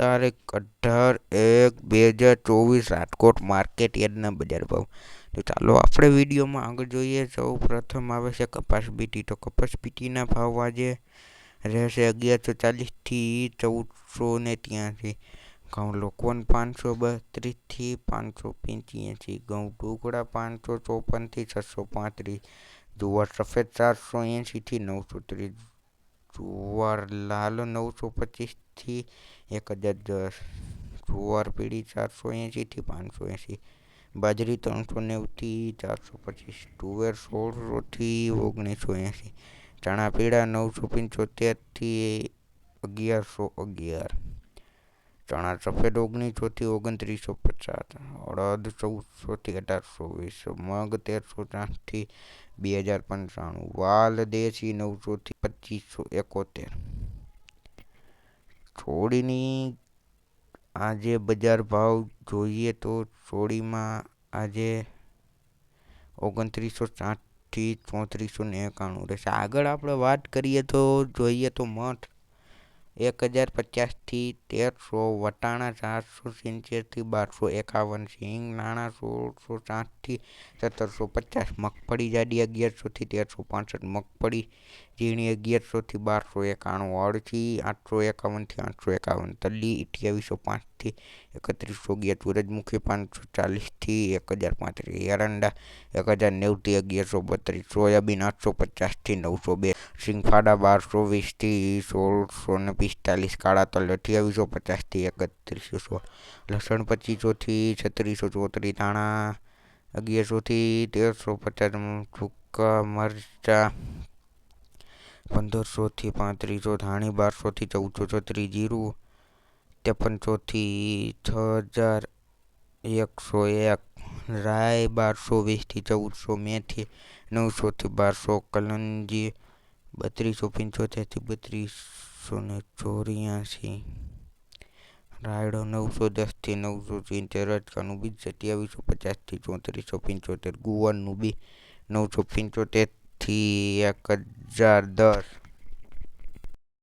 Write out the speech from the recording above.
તારીખ અઢાર એક બે હજાર ચોવીસ રાજકોટ માર્કેટ યાર્ડના બજાર ભાવ. તો ચાલો આપણે વિડીયોમાં આગળ જોઈએ. સૌ પ્રથમ આવે છે કપાસ બીટી. તો કપાસ બીટીના ભાવ આજે રહેશે અગિયારસો ચાલીસથી ચૌદસો ને ત્યાંથી ઘઉં લોકવન પાંચસો બત્રીસથી પાંચસો પંચ્યાસી. ઘઉં ટુકડા પાંચસો ચોપનથી છસો પાંત્રીસ. જુવાર સફેદ ચારસો એંશીથી નવસો ત્રીસ. જુવાર લાલ નવસો પચીસથી એક હજાર દસ. જુવાર પીળી ચારસો એંશીથી પાંચસો એંશી. બાજરી ત્રણસો નેવુંથી ચારસો પચીસ. તુવેર સોળસોથી ઓગણીસો એંશી. ચણા પીળા નવસો પંચોતેરથી અગિયારસો અગિયાર. ચણા સફેદ ઓગણીસોથી ઓગણત્રીસો, પચાસ, અડદ ચૌદસોથી અઢારસો, વીસ, મગ તેરસો સાઠથી બે હજાર પંચાણું, વાલ દેશી નવસોથી પચીસો એકોતેર. છોડીની આજે બજાર ભાવ જોઈએ તો છોડીમાં આજે ઓગણત્રીસો સાઠથી ચોત્રીસો ને એકાણું રહેશે. આગળ આપણે વાત કરીએ તો જોઈએ તો મઠ એક હજાર પચાસથી તેરસો વટાણા, ચારસો સિત્તેરથી બારસો એકાવન સિંગ નાણાં સોળસો સાઠથી સત્તરસો પચાસ, મગફળી જાડી અગિયારસોથી તેરસો પાસઠ, મગફળી ઝીણી અગિયારસોથી બારસો એકાણું, અળસી આઠસો એકાવનથી આઠસો એકાવન તલી અઠ્યાવીસો પાંચથી એકત્રીસો અગિયાર, સૂરજમુખી પાંચસો ચાલીસથી એક હજાર પાંત્રીસ, એરંડા એક હજાર નેવુંથી અગિયારસો બત્રીસ, સોયાબીન આઠસો પચાસથી નવસો બે સિંગફાડા બારસો વીસથી સોળસો ને પિસ્તાલીસ, કાળા તલ અઠ્યાવીસો પચાસથી એકત્રીસો લસણ પચીસોથી છત્રીસો ચોત્રીસ, ધાણા અગિયારસોથી તેરસો પચાસ, સૂકા મરચાં પંદરસોથી પાંત્રીસો, ધાણી બારસોથી ચૌદસો છત્રીસ, જીરું ત્રેપનસોથી છ હજાર એકસો એક રાય બારસો વીસથી ચૌદસો મેથી નવસોથી બારસો, કલંજી બત્રીસો પંચોતેરથી બત્રીસો ને ચોર્યાસી રાયડો નવસો દસથી નવસો સિત્તેર, રજકાનું બીજ સત્યાવીસો પચાસથી ચોત્રીસો પંચોતેર, ગુવારનું બી નવસો પંચોતેરથી એક હજાર દસ.